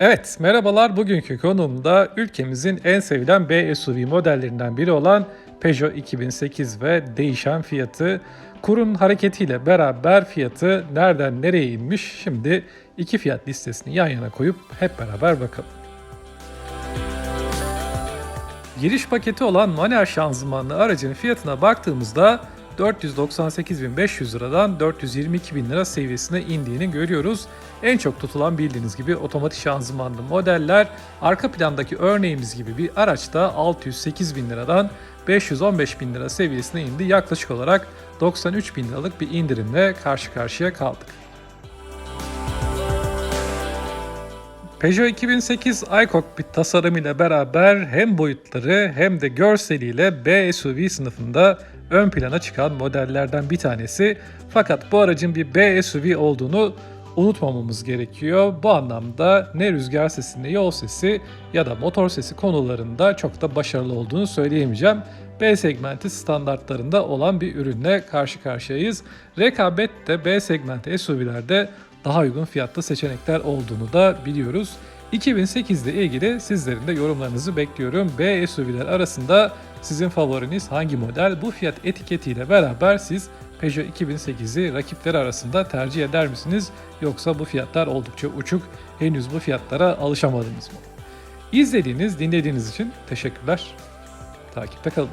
Evet, merhabalar. Bugünkü konuğumda ülkemizin en sevilen B SUV modellerinden biri olan Peugeot 2008 ve değişen fiyatı. Kurun hareketiyle beraber fiyatı nereden nereye inmiş? Şimdi iki fiyat listesini yan yana koyup hep beraber bakalım. Giriş paketi olan manuel şanzımanlı aracın fiyatına baktığımızda 498.500 liradan 422.000 lira seviyesine indiğini görüyoruz. En çok tutulan bildiğiniz gibi otomatik şanzımanlı modeller arka plandaki örneğimiz gibi bir araçta 608.000 liradan 515.000 lira seviyesine indi. Yaklaşık olarak 93.000 liralık bir indirimle karşı karşıya kaldık. Peugeot 2008 iCockpit tasarımıyla beraber hem boyutları hem de görseliyle B SUV sınıfında ön plana çıkan modellerden bir tanesi. Fakat bu aracın bir B SUV olduğunu unutmamamız gerekiyor. Bu anlamda ne rüzgar sesi ne yol sesi ya da motor sesi konularında çok da başarılı olduğunu söyleyemeyeceğim. B segmenti standartlarında olan bir ürünle karşı karşıyayız. Rekabet de B segmenti SUV'lerde daha uygun fiyatlı seçenekler olduğunu da biliyoruz. 2008 ile ilgili sizlerin de yorumlarınızı bekliyorum. B SUV'ler arasında sizin favoriniz hangi model? Bu fiyat etiketiyle beraber siz Peugeot 2008'i rakipleri arasında tercih eder misiniz? Yoksa bu fiyatlar oldukça uçuk, henüz bu fiyatlara alışamadınız mı? İzlediğiniz, dinlediğiniz için teşekkürler. Takipte kalın.